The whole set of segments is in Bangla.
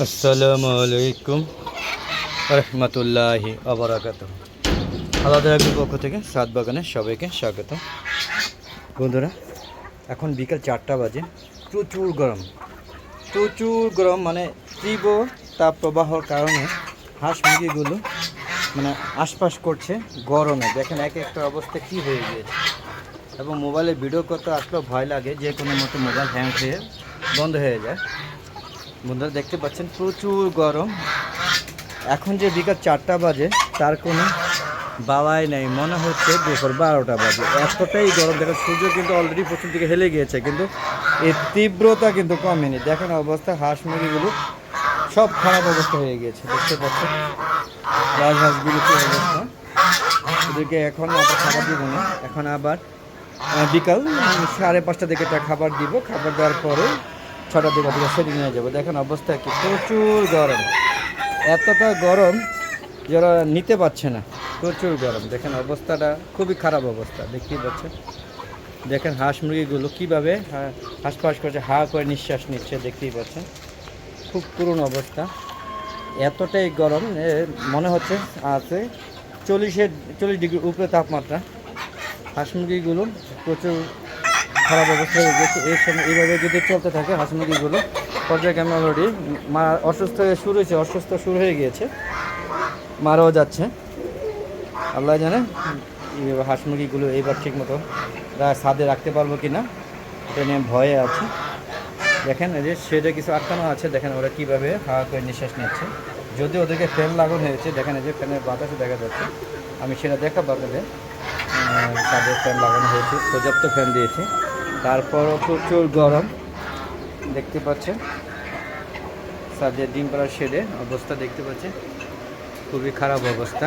আসসালামু আলাইকুম রহমতুল্লাহি আবরাকাত আলাদা একজন পক্ষ থেকে সাত বাগানে সবাইকে স্বাগত। বন্ধুরা, এখন বিকাল চারটা বাজে, প্রচুর গরম। প্রচুর গরম মানে তীব্র তাপ প্রবাহর কারণে হাঁস মুরগিগুলো মানে আশপাশ করছে গরমে। দেখেন এক একটা অবস্থা কী হয়ে গিয়েছে। এবং মোবাইলে ভিডিও করতে আসলেও ভয় লাগে, যে কোনো মতো মোবাইল হ্যাং হয়ে বন্ধ হয়ে যায়। বন্ধুরা, দেখতে পাচ্ছেন প্রচুর গরম। এখন যে বিকাল চারটা বাজে, তার কোনো বাবাই নেই। মনে হচ্ছে দুপুর বারোটা বাজে। এতটাই গরম দেখেন সূর্য কিন্তু অলরেডি প্রথম দিকে হেলে গিয়েছে, কিন্তু এর তীব্রতা কিন্তু কমেনি। দেখেন অবস্থা, হাঁস মুরগিগুলো সব খারাপ অবস্থা হয়ে গিয়েছে, দেখতে পাচ্ছেন? রাজহাঁসগুলো কি অবস্থা? ওদেরকে এখন আবার খাবার দিব না। এখন আবার বিকাল সাড়ে পাঁচটা দিকে একটা খাবার দিব। খাবার দেওয়ার পরে ছটার দিকে দিকে সেদিন নিয়ে যাব। দেখেন অবস্থা কি, প্রচুর গরম। এতটা গরম যারা নিতে পারছে না, প্রচুর গরম। দেখেন অবস্থাটা, খুবই খারাপ অবস্থা, দেখতেই পাচ্ছেন। দেখেন হাঁস মুরগিগুলো কীভাবে হাঁস হাঁসফাঁস করছে, হা করে নিঃশ্বাস নিচ্ছে, দেখতেই পাচ্ছেন। খুব করুণ অবস্থা। এতটাই গরম মনে হচ্ছে আছে চল্লিশের, চল্লিশ ডিগ্রি উপরে তাপমাত্রা। হাঁস মুরগিগুলো প্রচুর খারাপ অবস্থা হয়ে গেছে। এই সময় এইভাবে যদি চলতে থাকে হাঁস মুরগিগুলো পর্যায়ক্রমে অলরেডি মা অসুস্থ হয়ে শুরু হয়েছে, অসুস্থ শুরু হয়ে গিয়েছে। মারাও যাচ্ছে। আল্লাহ জানে হাঁস মুরগিগুলো এইবার ঠিক মতো সাদে রাখতে পারব কি না এটা নিয়ে ভয়ে আছে। দেখেন যে শেডে কিছু আটকানো আছে, দেখেন ওরা কীভাবে হাওয়া করে নিঃশ্বাস নিচ্ছে। যদি ওদেরকে ফ্যান লাগানো হয়েছে, দেখেন এই যে ফ্যানের বাতাসে দেখা যাচ্ছে, আমি সেটা দেখাবো আপনাদের। তাদের ফ্যান লাগানো হয়েছে পর্যাপ্ত ফ্যান দিয়েছে। তারপরও প্রচুর গরম, দেখতে পাচ্ছেন। সাদের ডিম পাড়ার শেডে অবস্থা দেখতে পাচ্ছেন। খুবই খারাপ অবস্থা,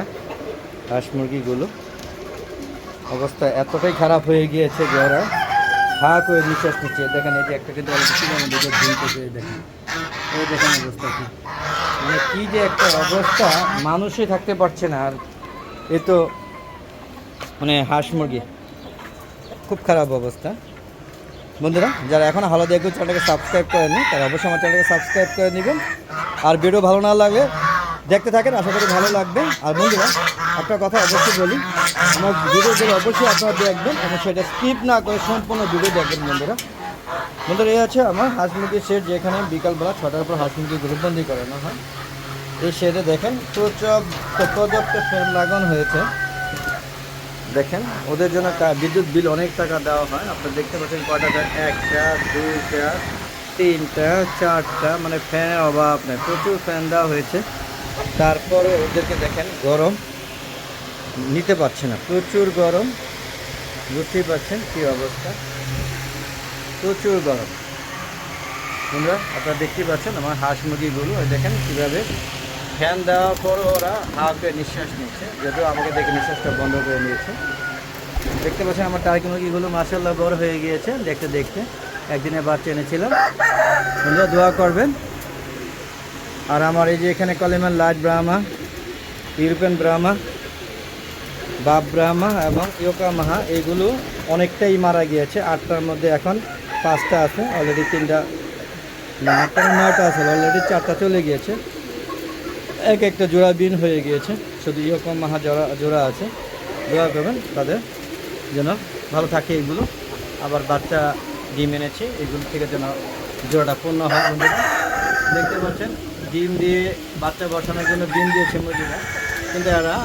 হাঁস মুরগিগুলো। অবস্থা এতটাই খারাপ হয়ে গিয়েছে যে ওরা হা করে নিঃশ্বাস নিচ্ছে। দেখেন যে একটা কিন্তু দিকে ঝুলতেছে এই দেখেন। এই দেখেন অবস্থা কি। মানে কি যে একটা অবস্থা, মানুষই থাকতে পারছে না। আর এ তো মানে হাঁস মুরগি। খুব খারাপ অবস্থা। বন্ধুরা, যারা এখন হালো দেখবেন চ্যানেলটাকে সাবস্ক্রাইব করেননি, তারা অবশ্যই আমার চ্যানেলটাকে সাবস্ক্রাইব করে নেবেন। আর ভিডিও ভালো না লাগলে দেখতে থাকেন, আশা করি ভালো লাগবে। আর বন্ধুরা, একটা কথা অবশ্যই বলি, আমার ভিডিওগুলো অবশ্যই আপনারা দেখবেন এবং সেটা স্কিপ না করে সম্পূর্ণ ভিডিও দেখবেন বন্ধুরা। বন্ধুরা, এই আছে আমার হাঁস মুরগির শেড যেখানে বিকালবেলা ছটার পর হাঁস মুরগি গ্রুপবন্দি করানো হয়। এই শেডে দেখেন প্রচুর পর্যাপ্ত ফ্যান লাগানো হয়েছে। দেখেন, ওদের জন্য বিদ্যুৎ বিল অনেক টাকা দেওয়া হয়। আপনারা দেখতে পাচ্ছেন কয়টা একটা, দুইটা, তিনটা, চারটা মানে ফ্যানের অভাব নেই। প্রচুর ফ্যান দেওয়া হয়েছে। তারপরে ওদেরকে দেখেন, গরম। নিতে পারছে না। প্রচুর গরম। বুঝতেই পারছেন কী অবস্থা? প্রচুর গরম। আপনারা দেখতেই পাচ্ছেন আমার হাঁস মুরগিগুলো। দেখেন কীভাবে ফ্যান দেওয়ার পর ওরা হাওয়াকে নিঃশ্বাস নিচ্ছে যদিও আমাকে দেখে নিঃশ্বাসটা বন্ধ করে নিয়েছে। দেখতে পাচ্ছেন আমার টার্কি মুরগিগুলো মাসাল্লাহ বড় হয়ে গিয়েছে, দেখতে দেখতে। একদিনে বাচ্চা এনেছিলাম। বন্ধুরা দোয়া করবেন। আর আমার এই যে এখানে কলেমান light Brahma, European Brahma, buff Brahma এবং ইয়োকামাহা এগুলো অনেকটাই মারা গিয়েছে। আটটার মধ্যে এখন পাঁচটা আছে অলরেডি তিনটা আটটা নয়টা আছে অলরেডি চারটা চলে গিয়েছে। এক একটা জোড়া বিন হয়ে গিয়েছে। শুধু ইয়োকম মাহা জোড়া জোড়া আছে। দোয়া করবেন তাদের যেন ভালো থাকে এগুলো। আবার বাচ্চা ডিম এনেছে, এগুলো থেকে যেন জোড়াটা পূর্ণ হয় দেখতে পাচ্ছেন, ডিম দিয়ে বাচ্চা বসানোর জন্য ডিম দিয়েছে মুরগিরা কিন্তু এরা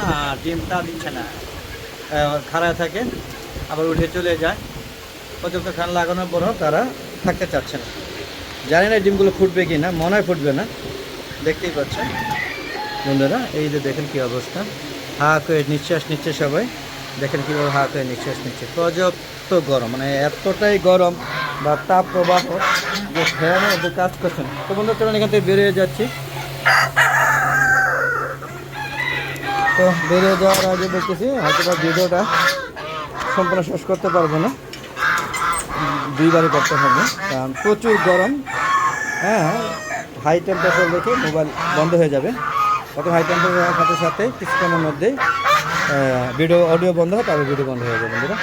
ডিমটা দিচ্ছে না। খাড়ায় থাকে, আবার উঠে চলে যায়। পর্যাপ্ত ফ্যান লাগানোর পরও তারা থাকতে চাচ্ছে না। জানি না ডিমগুলো ফুটবে কি না মনে হয় ফুটবে না। দেখতেই পাচ্ছেন। বন্ধুরা, এই যে দেখেন কি অবস্থা। হা করে নিঃশ্বাস নিচ্ছে সবাই। দেখেন কীভাবে হা করে নিঃশ্বাস নিচ্ছে। পর্যাপ্ত গরম মানে এতটাই গরম বা তাপ প্রবাহ যে ফ্যানে ওদের কাজ করছেন তো বন্ধু চলুন এখান থেকে বেরিয়ে যাচ্ছি। তো বেরিয়ে যাওয়ার আগে বলতেছি হয়তো বা ভিডিওটা সম্পূর্ণ শেষ করতে পারব না। দুইবারই করতে হবে, কারণ প্রচুর গরম। হ্যাঁ হাই টেম্পারেচার দেখে মোবাইল বন্ধ হয়ে যাবে। তত হাই টেম্পারেচার সাথে সাথে কিছুক্ষণের মধ্যেই ভিডিও অডিও বন্ধ হয় তবে ভিডিও বন্ধ হয়ে যাবে বন্ধুরা।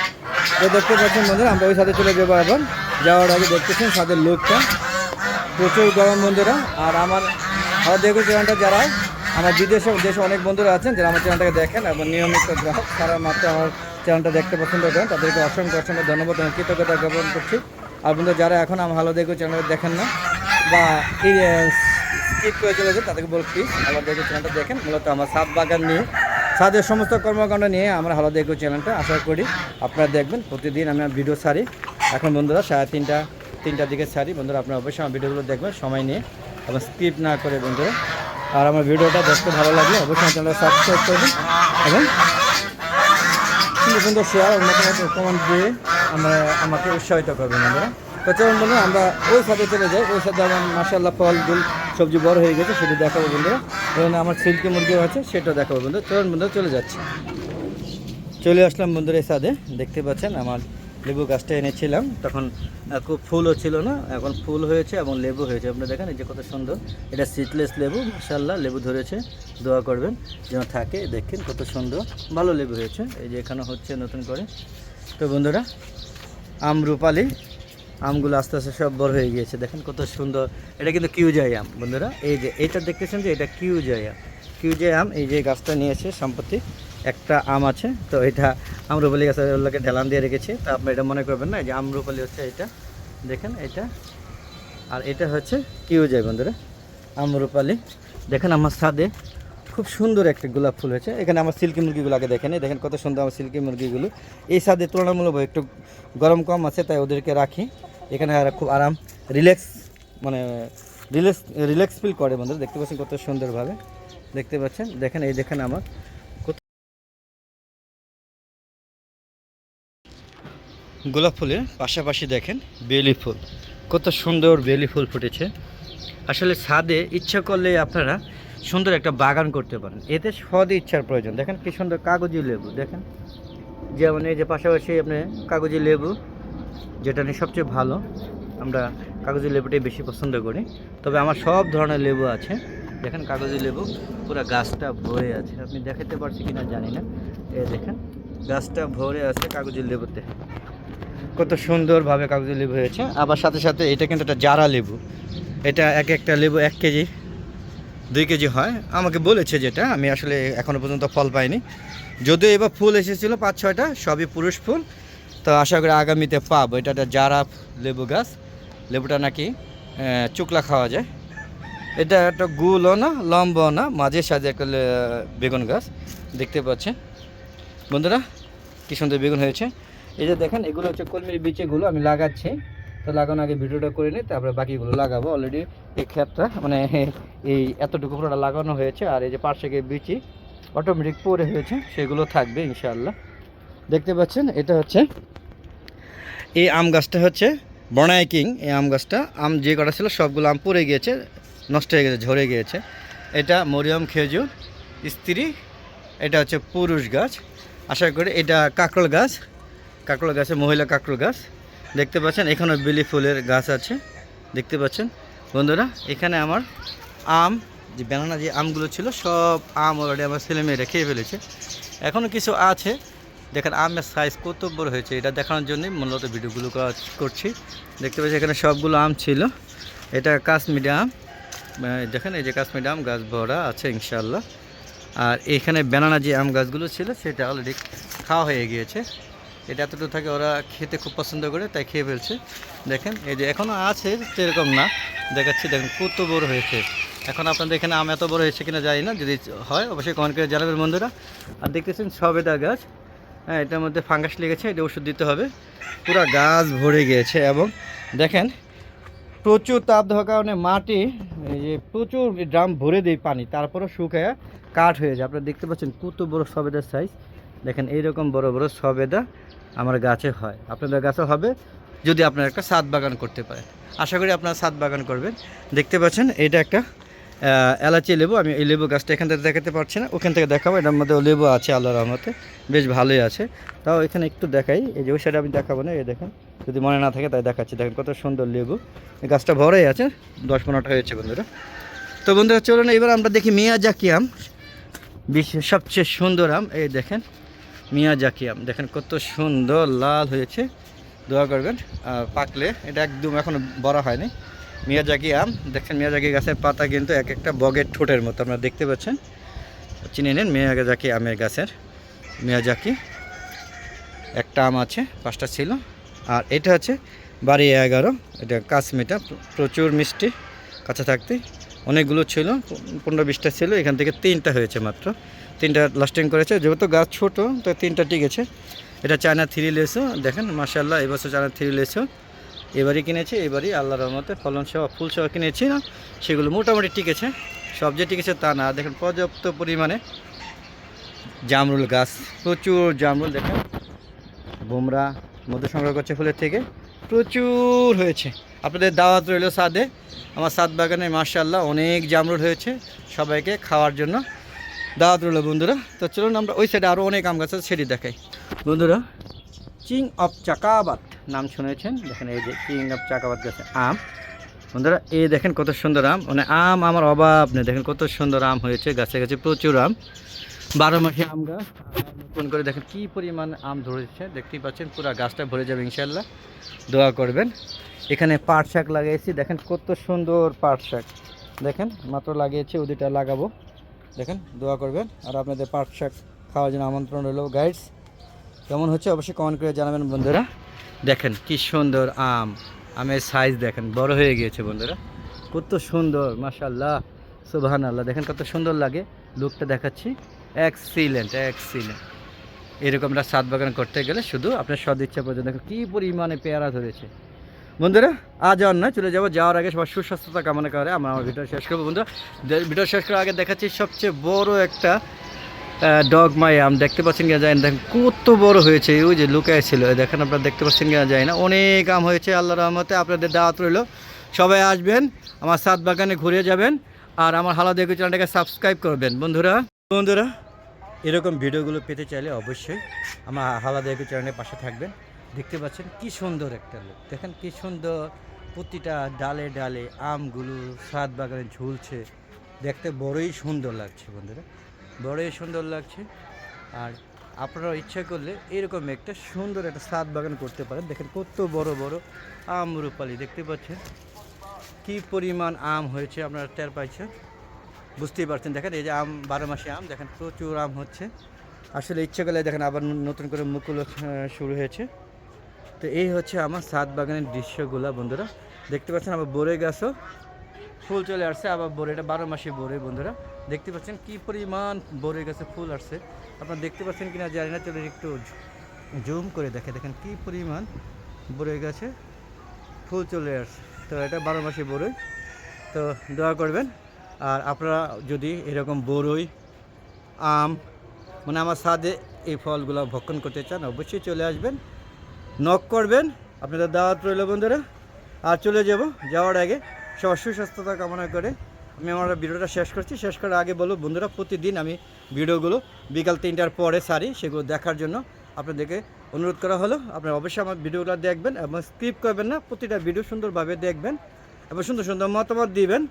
তো দেখতে পাচ্ছেন বন্ধুরা, আমরা ওই সাথে চলে যাব এখন যাওয়ার আগে দেখতেছেন সাদের লোকটা প্রচুর গরম বন্ধুরা, আর আমার আমার দেখুন চ্যানেলটা যারা, আমার বিদেশে, দেশে অনেক বন্ধুরা আছেন, যারা আমার চ্যানেলটাকে দেখেন এবং নিয়মিত গ্রাহক সারা মাত্র আমার চ্যানেলটা দেখতে পছন্দ করেন, তাদেরকে অসংখ্য অসংখ্য ধন্যবাদ এবং কৃতজ্ঞতা জ্ঞাপন করছি। আর বন্ধু যারা এখন আমার ভালো দেখো চ্যানেলটা দেখেন না, বা স্কিপ করে চলেছে তাদেরকে বল প্লিজ আমার দেখো চ্যানেলটা দেখেন। মূলত আমার সাত বাগান নিয়ে সাদের সমস্ত কর্মকাণ্ড নিয়ে আমরা ভালো দেখো চ্যানেলটা আশা করি আপনারা দেখবেন। প্রতিদিন আমি ভিডিও সারি এখন বন্ধুরা, সাড়ে তিনটা, তিনটার দিকে সারি বন্ধুরা, আপনারা অবশ্যই আমার ভিডিওগুলো দেখবেন, সময় নিয়ে। এবং স্কিপ না করে বন্ধুরা। আর আমার ভিডিওটা দেখতে ভালো লাগলে অবশ্যই আমার চ্যানেলটা সাবস্ক্রাইব করবেন। এবং সুন্দর সুন্দর শেয়ার মতামত কমেন্ট দিয়ে আমরা আমাকে উৎসাহিত করবেন বন্ধুরা। তো চলুন বন্ধুরা, আমরা ওই সাথে চলে যাই। ওই সাথে আমার মাসাল্লাহ ফল গুল সবজি বড় হয়ে গেছে, সেটা দেখাবো বন্ধুরা। এবং আমার সিল্কি মুরগিও আছে সেটাও দেখাবো বন্ধুরা। চলুন বন্ধুরা, চলে যাচ্ছি। চলে আসলাম বন্ধুরা সাদে, দেখতে পাচ্ছেন আমার লেবু গাছটা এনেছিলাম। তখন খুব ফুলও ছিল না, এখন ফুল হয়েছে এবং লেবু হয়েছে। আপনারা দেখেন, এই যে কত সুন্দর। এটা সিটলেস লেবু মাসাল্লাহ লেবু ধরেছে। দোয়া করবেন যেন থাকে, দেখেন কত সুন্দর। ভালো লেবু হয়েছে। এই যে এখানে হচ্ছে নতুন করে। তো বন্ধুরা, আম রূপালি আমগুলো আস্তে আস্তে সব বড় হয়ে গিয়েছে। দেখেন কত সুন্দর। এটা কিন্তু কিউজাই আম, বন্ধুরা। এই যে এটা দেখতেছেন যে এটা কিউজাই আম। কিউজাই আম, এই যে গাছটা নিয়েছে সম্পত্তি, একটা আম আছে। তো এটা আমরুপালি গাছের ঢেলান দিয়ে রেখেছি। তো আপনি এটা মনে করবেন না যে আমরুপালি হচ্ছে এটা। দেখেন এটা। আর এটা হচ্ছে কিউজাই, বন্ধুরা। আমরুপালি। দেখেন আমার ছাদে খুব সুন্দর একটা গোলাপ ফুল হয়েছে। এখানে আমার সিল্কি মুরগিগুলোকে দেখেন এই দেখেন কত সুন্দর আমার সিল্কি মুরগিগুলো। এই ছাদে তুলনামূলক একটু গরম কম আছে, তাই ওদেরকে রাখি। এখানে আর খুব আরাম, রিল্যাক্স মানে রিল্যাক্স রিল্যাক্স ফিল করে বন্ধুরা। দেখতে পাচ্ছেন কত সুন্দরভাবে। দেখতে পাচ্ছেন? দেখেন, এই দেখেন আমার। গোলাপ ফুলের পাশাপাশি দেখেন বেলি ফুল। কত সুন্দর বেলি ফুল ফুটেছে। আসলে ছাদে ইচ্ছা করলে আপনারা সুন্দর একটা বাগান করতে পারেন। এতে সদ ইচ্ছার প্রয়োজন। দেখেন কি সুন্দর কাগজি লেবু, দেখেন? যেমন এই যে পাশাপাশি আপনি কাগজি লেবু, যেটা নিয়ে সবচেয়ে ভালো, আমরা কাগজি লেবুটাই বেশি পছন্দ করি। তবে আমার সব ধরনের লেবু আছে। দেখেন কাগজি লেবু, পুরো গাছটা ভরে আছে। আপনি দেখাতে পারছি কি না জানি না। এ দেখেন, গাছটা ভরে আছে কাগজি লেবুতে। কত সুন্দরভাবে কাগজি লেবু হয়েছে। আবার সাথে সাথে এটা কিন্তু একটা জারা লেবু। এটা এক একটা লেবু এক কেজি দুই কেজি হয়। আমাকে বলেছে যেটা, আমি আসলে এখনও পর্যন্ত ফল পাইনি। যদিও এবার ফুল এসেছিল পাঁচ, ছয়টা, সবই পুরুষ ফুল। তো আশা করি আগামীতে পাবো। এটা একটা জারা লেবু গাছ। লেবুটা নাকি চুকলা খাওয়া যায়। এটা একটা গুলও না, লম্বাও না মাঝে সাঝে একটা বেগুন গাছ। দেখতে পাচ্ছেন। বন্ধুরা, কী সুন্দর বেগুন হয়েছে। এই যে দেখেন, এগুলো হচ্ছে কলমির বিচেগুলো আমি লাগাচ্ছি। তো লাগানোর আগে ভিডিওটা করে নিই তারপরে বাকিগুলো লাগাবো অলরেডি এই ক্ষেতটা মানে এই এতটুকু পুরোটা লাগানো হয়েছে, আর এই যে পার্শ্বে বিচি অটোমেটিক পরে হয়েছে, সেগুলো থাকবে ইনশাআল্লাহ। দেখতে পাচ্ছেন, এটা হচ্ছে এই আম গাছটা হচ্ছে বনাই কিং। এই আম গাছটা, আম যে কটা ছিল সবগুলো আম পড়ে গিয়েছে, নষ্ট হয়ে গেছে, ঝরে গিয়েছে। এটা মরিয়ম খেজুর স্ত্রী, এটা হচ্ছে পুরুষ গাছ। আশা করি এটা কাঁকড়ল গাছ, কাঁকড়ল গাছে মহিলা কাঁকড়ল গাছ। দেখতে পাচ্ছেন এখানে বেলি ফুলের গাছ আছে, দেখতে পাচ্ছেন। বন্ধুরা, এখানে আমার আম, যে ব্যানানা যে আমগুলো ছিল, সব আম অলরেডি আমার ছেলেমেয়েরা খেয়ে ফেলেছে। এখনও কিছু আছে। দেখেন, আমের সাইজ কত বড় হয়েছে, এটা দেখানোর জন্যই মূলত ভিডিওগুলো করা- করছি। দেখতে পাচ্ছি এখানে সবগুলো আম ছিল। এটা কাশ্মীরি আম। দেখেন, এই যে কাশ্মীরি আম গাছ ভরা আছে ইনশাল্লাহ আর এখানে ব্যানানা যে আম গাছগুলো ছিল, সেটা অলরেডি খাওয়া হয়ে গিয়েছে। এটা এতটুকু থাকে, ওরা খেতে খুব পছন্দ করে, তাই খেয়ে ফেলছে। দেখেন, এই যে এখনও আছে, সেরকম না। দেখাচ্ছি, দেখেন কত বড় হয়েছে। এখন আপনাদের এখানে আম এত বড় হয়েছে কিনা জানি না, যদি হয়, অবশ্যই কমেন্ট করে জানাবেন বন্ধুরা। আর দেখতেছেন সবেদা গাছ। হ্যাঁ এটার মধ্যে ফাঙ্গাস লেগেছে, এটা ওষুধ দিতে হবে। পুরো গাছ ভরে গিয়েছে এবং দেখেন, প্রচুর তাপ দেওয়ার কারণে মাটি, এই যে প্রচুর ড্রাম ভরে দেয় পানি, তারপরও শুকায় কাঠ হয়ে যায়। আপনারা দেখতে পাচ্ছেন কত বড় সবেদার সাইজ দেখেন, এইরকম বড় বড় সবেদা। আমার গাছে হয়। আপনাদের গাছে হবে যদি আপনারা একটা সাত বাগান করতে পারেন। আশা করি আপনারা সাত বাগান করবেন। দেখতে পাচ্ছেন, এটা একটা এলাচি লেবু। আমি এই লেবু গাছটা এখান থেকে দেখাতে পারছি না। ওখান থেকে দেখাবো। এটার মধ্যে লেবু আছে আল্লাহ রহমতে। বেশ ভালোই আছে। তাও এখানে একটু দেখাই। এই যে ওই সাইডে আমি দেখাবো না, এই দেখেন। যদি মনে না থাকে তাই দেখাচ্ছি। দেখেন কত সুন্দর লেবু। এই গাছটা ভরেই আছে। দশ পনেরোটা হয়েছে বন্ধুরা। তো বন্ধুরা, চলুন এবার আমরা দেখি মিয়াজাকি আম। বিশ্বের সবচেয়ে সুন্দর আম। এই দেখেন মিয়াজাকি আম দেখেন কত সুন্দর লাল হয়েছে, দোয়া করবেন। পাকলে এটা একদম এখনও বড় হয়নি। মিয়া মিয়াজাকি আম দেখছেন মিয়াজাকি গাছের পাতা কিন্তু এক একটা বগের ঠোঁটের মতো, আপনারা দেখতে পাচ্ছেন। চিনে নিন মিয়াজাকি আমের গাছের মিয়াজাকি একটা আম আছে, পাঁচটা ছিল। আর এটা হচ্ছে বাড়ি এগারো, এটা কাশ্মীরটা, প্রচুর মিষ্টি, কাঁচা থাকতে। অনেকগুলো ছিল, পনেরো বিশটা ছিল, এখান থেকে তিনটা হয়েছে মাত্র। তিনটা লাস্টিং করেছে, যেহেতু গাছ ছোটো, তো তিনটা টিকেছে এটা চায়না থ্রি লেসও দেখেন মাসাল্লাহ এবছর চায়না থ্রি লেসও এবারই কিনেছি, এবারই আল্লাহর রহমতে ফলন সহ ফুল সহ কিনেছি। না সেগুলো মোটামুটি টিকেছে সব যে টিকেছে তা না। দেখেন, পর্যাপ্ত পরিমাণে জামরুল গাছ, প্রচুর জামরুল, দেখেন। বোমরা মধু সংগ্রহ করছে ফুলের থেকে। প্রচুর হয়েছে। আপনাদের দাওয়াত রইল সাদে। আমার সাদ বাগানে মার্শাল্লাহ অনেক জামরুল হয়েছে সবাইকে খাওয়ার জন্য। দাওয়াত রইল বন্ধুরা। তো চলুন আমরা ওই সাইডে আরও অনেক আম গাছ আছে, সেটি দেখাই। বন্ধুরা চিং অফ চাকাবাত নাম শুনেছেন? দেখেন এই যে চিং অফ চাকাবাত গাছে আম। বন্ধুরা, এই দেখেন কত সুন্দর আম। মানে আম আমার অভাব নেই। দেখেন কত সুন্দর আম হয়েছে। গাছে গাছে প্রচুর আম। বারো মাসে আম গাছ। নতুন করে দেখেন কি পরিমাণ আম ধরেছে। দেখতেই পাচ্ছেন পুরো গাছটা ভরে যাবে ইনশাল্লাহ দোয়া করবেন। এখানে পাট শাক লাগিয়েছি। দেখেন কত সুন্দর পাট শাক। দেখেন, মাত্র লাগিয়েছি ওদিকটা লাগাবো। দেখেন, দোয়া করবেন। আর আপনাদের পাট শাক খাওয়ার জন্য আমন্ত্রণ রইল। গাইডস কেমন হচ্ছে অবশ্যই কমেন্ট করে জানাবেন বন্ধুরা। দেখেন কি সুন্দর আম। আমের সাইজ দেখেন, বড় হয়ে গিয়েছে বন্ধুরা। কত সুন্দর মাশাল্লাহ সুবাহান আল্লাহ দেখেন কত সুন্দর লাগে। লুকটা দেখাচ্ছি। এক্সিলেন্ট এক্সিলেন্ট এরকমটা সাত বাগান করতে গেলে শুধু আপনার সদ ইচ্ছা পর্যন্ত। কী পরিমাণে পেয়ারা ধরেছে। বন্ধুরা, আজ আর নয়, চলে যাব যাওয়ার আগে সবার সুস্বাস্থ্যতা কামনা করে। আমরা আমার ভিডিও শেষ করব। বন্ধুরা ভিডিও শেষ করার আগে দেখাচ্ছি সবচেয়ে বড় একটা ডগ মাই আম দেখতে পাচ্ছেন কিনা যায় না। দেখেন কত বড় হয়েছে। ওই যে লুকায় ছিল। দেখেন আপনারা দেখতে পাচ্ছেন কিনা যায় না। অনেক আম হয়েছে, আল্লাহ রহমতে। আপনাদের দাওয়াত রইল। সবাই আসবেন, আমার সাত বাগানে ঘুরে যাবেন। আর আমার হালা দেখু চ্যানেলটাকে সাবস্ক্রাইব করবেন। বন্ধুরা বন্ধুরা এরকম ভিডিওগুলো পেতে চাইলে অবশ্যই আমার হালা দেখু চ্যানেলের পাশে থাকবেন। দেখতে পাচ্ছেন কি সুন্দর একটা লোক। দেখেন কি সুন্দর প্রতিটা ডালে ডালে আমগুলো সাত বাগানে ঝুলছে। দেখতে বড়ই সুন্দর লাগছে বন্ধুরা, বড়ই সুন্দর লাগছে। আর আপনারা ইচ্ছা করলে এরকম একটা সুন্দর একটা সাত বাগান করতে পারেন। দেখেন কত বড় বড় আম রূপালি, দেখতে পাচ্ছেন? কি পরিমাণ আম হয়েছে আপনারা টের পাইছেন? বুঝতেই পারছেন। দেখেন এই যে আম, বারো মাসে আম, দেখেন প্রচুর আম হচ্ছে। আসলে ইচ্ছে করলে দেখেন আবার নতুন করে মুকুল শুরু হয়েছে। তো এই হচ্ছে আমার সাত বাগানের দৃশ্যগুলা, বন্ধুরা। দেখতে পাচ্ছেন আবার বরে গাছও। ফুল চলে আসছে, আবার বরেটা বারো মাসে বরে, বন্ধুরা। দেখতে পাচ্ছেন কি পরিমাণ বরে গাছে ফুল আসছে। আপনারা দেখতে পাচ্ছেন কিনা জানি না চলে একটু জুম করে দেখে দেখেন কি পরিমাণ বরে গাছে ফুল চলে আসছে। তো এটা বারো মাসে বড়ই তো দোয়া করবেন। আর আপনারা যদি এরকম বড়ই আম মানে আমার সাদে এই ফলগুলো ভক্ষণ করতে চান, অবশ্যই চলে আসবেন নক করবেন, আপনাদের দাওয়াত রইল বন্ধুরা, আর চলে যাব, যাওয়ার আগে সবার সুস্বাস্থ্যতা কামনা করে আমি আমার ভিডিওটা শেষ করছি। শেষ করার আগে বলব বন্ধুরা, প্রতিদিন আমি ভিডিওগুলো বিকাল তিনটার পরে সারি, সেগুলো দেখার জন্য আপনাদেরকে অনুরোধ করা হলো। আপনারা অবশ্যই আমার ভিডিওগুলো দেখবেন এবং স্কিপ করবেন না, প্রতিটা ভিডিও সুন্দরভাবে দেখবেন এবং সুন্দর সুন্দর মতামত দিবেন।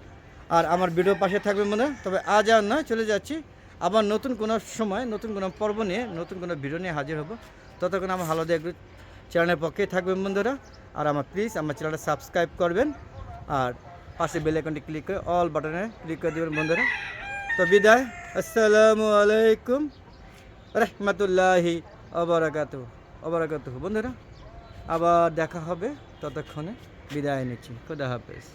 আর আমার ভিডিও পাশে থাকবেন মনে, তবে আজ আর নয়, চলে যাচ্ছি। আবার নতুন কোনো সময়, নতুন কোনো পর্ব নিয়ে, নতুন কোনো ভিডিও নিয়ে হাজির হব। ততক্ষণ আমার হালদা একটু চ্যানেলের পক্ষেই থাকবেন বন্ধুরা। আর আমার প্লিজ আমার চ্যানেলটা সাবস্ক্রাইব করবেন। আর পাশে বেল আইকনটি ক্লিক করে অল বাটনে ক্লিক করে দেবেন বন্ধুরা। তো বিদায়, আসসালামু আলাইকুম রহমতুল্লাহি অবরাকাত অবরাকাত বন্ধুরা, আবার দেখা হবে ততক্ষণে। বিদায় নিচ্ছি। খুদা হাফেজ।